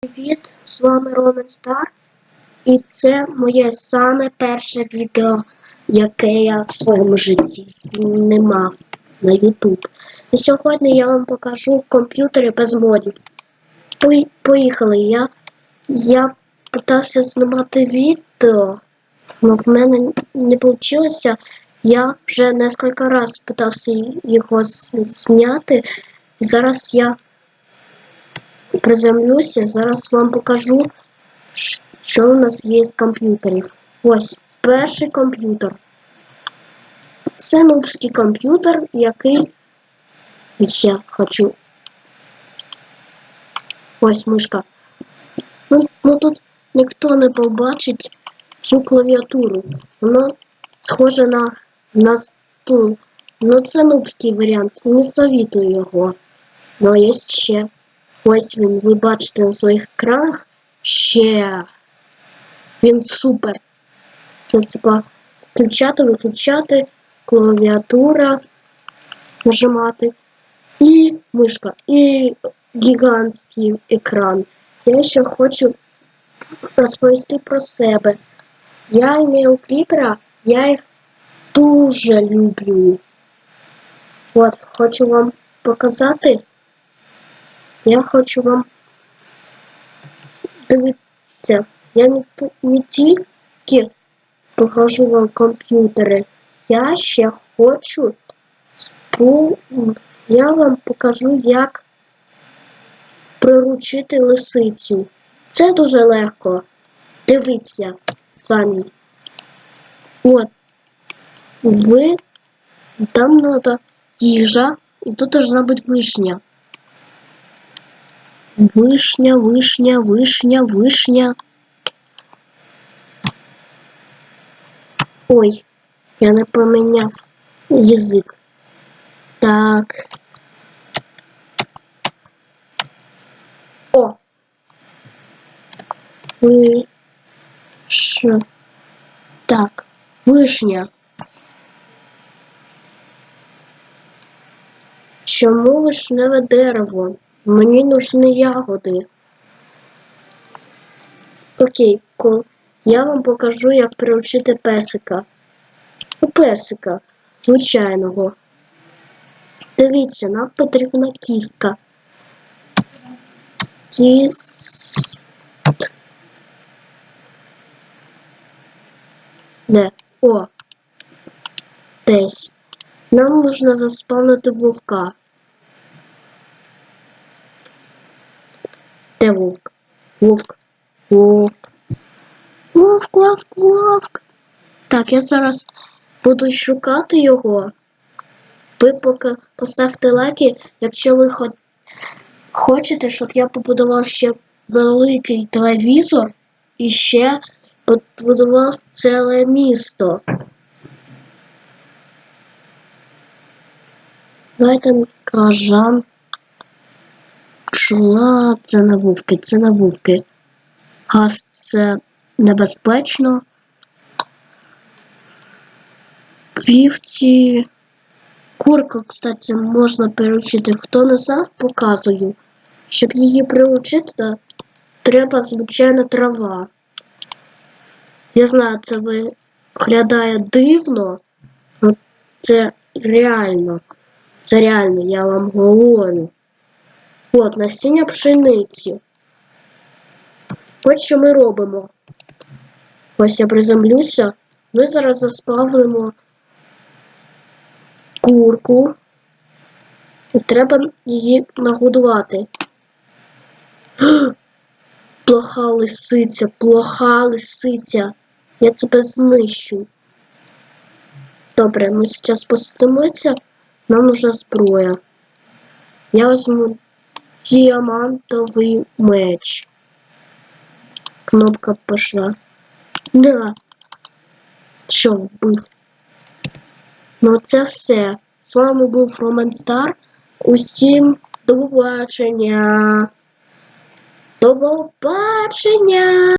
Привіт, з вами Роман Стар, і це моє саме перше відео, яке я в своєму житті знімав на YouTube. І сьогодні я вам покажу комп'ютери без модів. Поїхали. Я, я питався знімати відео, але в мене не вийшло. Я вже кілька разів питався його зняти. І зараз я приземлюся, зараз вам покажу, що у нас є з комп'ютерів. Ось перший комп'ютер. Це нубський комп'ютер, який я хочу. Ось мишка. Ну, ну тут ніхто не побачить цю клавіатуру. Воно схоже на, на стул. Ну це нубський варіант. Не совітую його. Ну є ще. Ось він, ви бачите на своїх екранах. Ще. Він супер. Це типа включати, виключати, клавіатура нажимати. І мишка, і гігантський екран. Я ще хочу розповісти про себе. Я імею кріпера, я їх дуже люблю. От, хочу вам показати. Я хочу вам дивіться, я не, не тільки покажу вам комп'ютери, я ще хочу спу... я вам покажу, як приручити лисицю. Це дуже легко. Дивіться самі. От. Ви там треба їжа, і тут должна бути вишня. Вишня, вишня, вишня, вишня. Ой, я не поміняв язик. Так. О. Ви... Що? Так, вишня. Чому вишневе дерево? Мені нужні ягоди. Окей, кол. Я вам покажу, як приручити песика. У песика, звичайного. Дивіться, нам потрібна кістка. Кіст. Де? О. Десь. Нам нужно заспавнити вовка. Де вовк? Вовк. Вовк. Вовк, вовк, вовк. Так, я зараз буду шукати його. Ви поки поставте лайки, якщо ви хо- хочете, щоб я побудував ще великий телевізор і ще побудував ціле місто. Дайте кажан. Пчола це не вовки, це не вовки. Газ це небезпечно. Вівці. Курку, кстати, можна приручити. Хто не знав, показую. Щоб її приручити, треба звичайна трава. Я знаю, це виглядає дивно, але це реально. Це реально, я вам говорю. От, насіння пшениці. Ось що ми робимо. Ось я приземлюся. Ми зараз заспавнимо курку. І треба її нагодувати. Плоха лисиця, плоха лисиця. Я тебе знищу. Добре, ми зараз посидимося. Нам нужна зброя. Я возьму діамантовий меч. Кнопка пошла. Да. Що вбив? Ну це все. З вами був Роман Стар. Усім до побачення. До побачення!